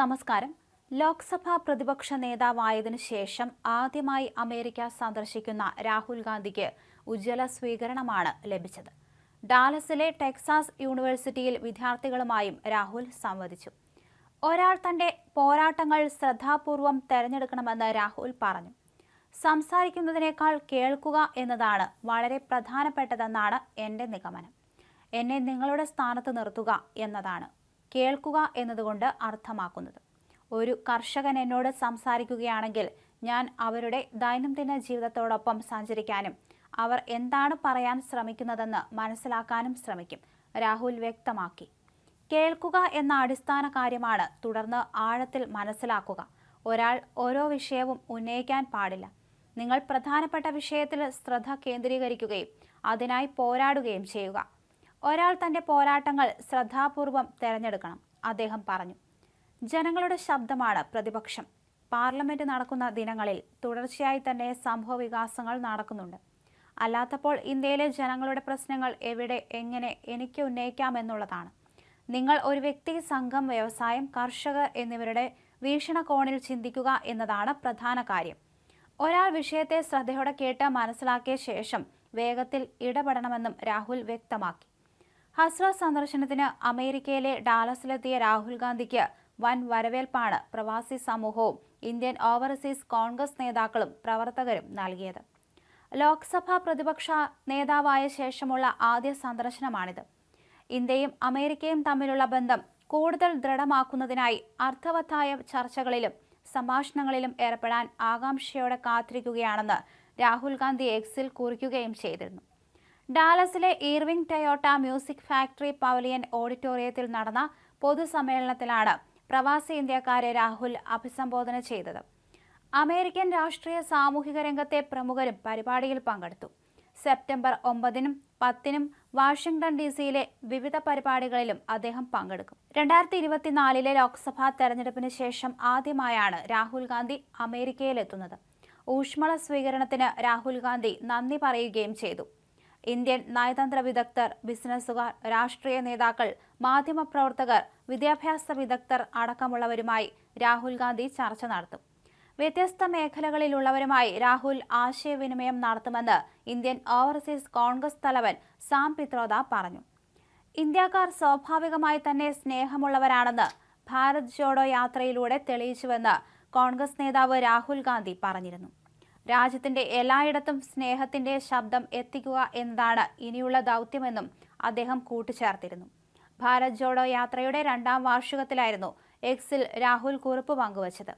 നമസ്കാരം. ലോക്സഭാ പ്രതിപക്ഷ നേതാവായതിനു ശേഷം ആദ്യമായി അമേരിക്ക സന്ദർശിക്കുന്ന രാഹുൽ ഗാന്ധിക്ക് ഉജ്ജ്വല സ്വീകരണമാണ് ലഭിച്ചത്. ഡാലസിലെ ടെക്സാസ് യൂണിവേഴ്സിറ്റിയിൽ വിദ്യാർത്ഥികളുമായും രാഹുൽ സംവദിച്ചു. ഒരാൾ തന്റെ പോരാട്ടങ്ങൾ ശ്രദ്ധാപൂർവം തെരഞ്ഞെടുക്കണമെന്ന് രാഹുൽ പറഞ്ഞു. സംസാരിക്കുന്നതിനേക്കാൾ കേൾക്കുക എന്നതാണ് വളരെ പ്രധാനപ്പെട്ടതെന്നാണ് എന്റെ നിഗമനം. എന്നെ നിങ്ങളുടെ സ്ഥാനത്ത് നിർത്തുക എന്നതാണ് കേൾക്കുക എന്നതുകൊണ്ട് അർത്ഥമാക്കുന്നത്. ഒരു കർഷകൻ എന്നോട് സംസാരിക്കുകയാണെങ്കിൽ ഞാൻ അവരുടെ ദൈനംദിന ജീവിതത്തോടൊപ്പം സഞ്ചരിക്കാനും അവർ എന്താണ് പറയാൻ ശ്രമിക്കുന്നതെന്ന് മനസ്സിലാക്കാനും ശ്രമിക്കും രാഹുൽ വ്യക്തമാക്കി. കേൾക്കുക എന്ന അടിസ്ഥാന കാര്യമാണ് തുടർന്ന് ആഴത്തിൽ മനസ്സിലാക്കുക. ഒരാൾ ഓരോ വിഷയവും ഉന്നയിക്കാൻ പാടില്ല. നിങ്ങൾ പ്രധാനപ്പെട്ട വിഷയത്തിൽ ശ്രദ്ധ കേന്ദ്രീകരിക്കുകയും അതിനായി പോരാടുകയും ചെയ്യുക. ഒരാൾ തന്റെ പോരാട്ടങ്ങൾ ശ്രദ്ധാപൂർവം തിരഞ്ഞെടുക്കണം അദ്ദേഹം പറഞ്ഞു. ജനങ്ങളുടെ ശബ്ദമാണ് പ്രതിപക്ഷം. പാർലമെന്റ് നടക്കുന്ന ദിനങ്ങളിൽ തുടർച്ചയായി തന്നെ സംഭവ വികാസങ്ങൾ നടക്കുന്നുണ്ട്. അല്ലാത്തപ്പോൾ ഇന്ത്യയിലെ ജനങ്ങളുടെ പ്രശ്നങ്ങൾ എവിടെ എങ്ങനെ എനിക്ക് ഉന്നയിക്കാമെന്നുള്ളതാണ് നിങ്ങൾ ഒരു വ്യക്തി സംഘം വ്യവസായം കർഷകർ എന്നിവരുടെ വീക്ഷണകോണിൽ ചിന്തിക്കുക എന്നതാണ് പ്രധാന കാര്യം. ഒരാൾ വിഷയത്തെ ശ്രദ്ധയോടെ കേട്ട് മനസ്സിലാക്കിയ ശേഷം വേഗത്തിൽ ഇടപെടണമെന്നും രാഹുൽ വ്യക്തമാക്കി. ഹസ്ര സന്ദർശനത്തിന് അമേരിക്കയിലെ ഡാലസിലെത്തിയ രാഹുൽ ഗാന്ധിക്ക് വൻ വരവേൽപ്പാണ് പ്രവാസി സമൂഹവും ഇന്ത്യൻ ഓവർസീസ് കോൺഗ്രസ് നേതാക്കളും പ്രവർത്തകരും നൽകിയത്. ലോക്സഭാ പ്രതിപക്ഷ നേതാവായ ശേഷമുള്ള ആദ്യ സന്ദർശനമാണിത്. ഇന്ത്യയും അമേരിക്കയും തമ്മിലുള്ള ബന്ധം കൂടുതൽ ദൃഢമാക്കുന്നതിനായി അർത്ഥവത്തായ ചർച്ചകളിലും സംഭാഷണങ്ങളിലും ഏർപ്പെടാൻ ആകാംക്ഷയോടെ കാത്തിരിക്കുകയാണെന്ന് രാഹുൽ ഗാന്ധി എക്സിൽ കുറിക്കുകയും ചെയ്തിരുന്നു. ഡാലസിലെ Irving Toyota music factory pavilion ഓഡിറ്റോറിയത്തിൽ നടന്ന പൊതുസമ്മേളനത്തിലാണ് പ്രവാസി ഇന്ത്യക്കാരെ രാഹുൽ അഭിസംബോധന ചെയ്തത്. അമേരിക്കൻ രാഷ്ട്രീയ സാമൂഹിക രംഗത്തെ പ്രമുഖരും പരിപാടിയിൽ പങ്കെടുത്തു. സെപ്റ്റംബർ ഒമ്പതിനും പത്തിനും വാഷിംഗ്ടൺ ഡി സിയിലെ വിവിധ പരിപാടികളിലും അദ്ദേഹം പങ്കെടുക്കും. രണ്ടായിരത്തി ഇരുപത്തിനാലിലെ ലോക്സഭാ തെരഞ്ഞെടുപ്പിന് ശേഷം ആദ്യമായാണ് രാഹുൽ ഗാന്ധി അമേരിക്കയിലെത്തുന്നത്. ഊഷ്മള സ്വീകരണത്തിന് രാഹുൽ ഗാന്ധി നന്ദി പറയുകയും ചെയ്തു. ഇന്ത്യൻ നയതന്ത്ര വിദഗ്ധർ ബിസിനസ്സുകാർ രാഷ്ട്രീയ നേതാക്കൾ മാധ്യമപ്രവർത്തകർ വിദ്യാഭ്യാസ വിദഗ്ധർ അടക്കമുള്ളവരുമായി രാഹുൽ ഗാന്ധി ചർച്ച നടത്തും. വ്യത്യസ്ത മേഖലകളിലുള്ളവരുമായി രാഹുൽ ആശയവിനിമയം നടത്തുമെന്ന് ഇന്ത്യൻ ഓവർസീസ് കോൺഗ്രസ് തലവൻ സാം പിത്രോദ പറഞ്ഞു. ഇന്ത്യക്കാർ സ്വാഭാവികമായി തന്നെ സ്നേഹമുള്ളവരാണെന്ന് ഭാരത് ജോഡോ യാത്രയിലൂടെ തെളിയിച്ചുവെന്ന് കോൺഗ്രസ് നേതാവ് രാഹുൽ ഗാന്ധി പറഞ്ഞിരുന്നു. രാജ്യത്തിന്റെ എല്ലായിടത്തും സ്നേഹത്തിന്റെ ശബ്ദം എത്തിക്കുക എന്നതാണ് ഇനിയുള്ള ദൗത്യമെന്നും അദ്ദേഹം കൂട്ടിച്ചേർത്തിരുന്നു. ഭാരത് ജോഡോ യാത്രയുടെ രണ്ടാം വാർഷികത്തിലായിരുന്നു എക്സിൽ രാഹുൽ കുറിപ്പ് പങ്കുവച്ചത്.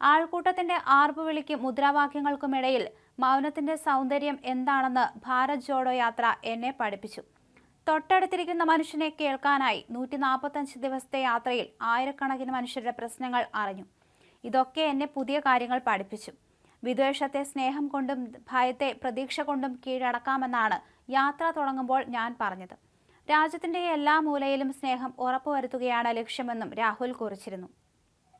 ആൾക്കൂട്ടത്തിന്റെ ആർപ്പുവിളിക്കും മുദ്രാവാക്യങ്ങൾക്കുമിടയിൽ മൗനത്തിന്റെ സൗന്ദര്യം എന്താണെന്ന് ഭാരത് ജോഡോ യാത്ര എന്നെ പഠിപ്പിച്ചു. തൊട്ടടുത്തിരിക്കുന്ന മനുഷ്യനെ കേൾക്കാനായി നൂറ്റി നാൽപ്പത്തഞ്ച് ദിവസത്തെ യാത്രയിൽ ആയിരക്കണക്കിന് മനുഷ്യരുടെ പ്രശ്നങ്ങൾ അറിഞ്ഞു. ഇതൊക്കെ എന്നെ പുതിയ കാര്യങ്ങൾ പഠിപ്പിച്ചു. വിദ്വേഷത്തെ സ്നേഹം കൊണ്ടും ഭയത്തെ പ്രതീക്ഷ കൊണ്ടും കീഴടക്കാമെന്നാണ് യാത്ര തുടങ്ങുമ്പോൾ ഞാൻ പറഞ്ഞത്. രാജ്യത്തിന്റെ എല്ലാ മൂലയിലും സ്നേഹം ഉറപ്പുവരുത്തുകയാണ് ലക്ഷ്യമെന്നും രാഹുൽ കുറിച്ചിരുന്നു.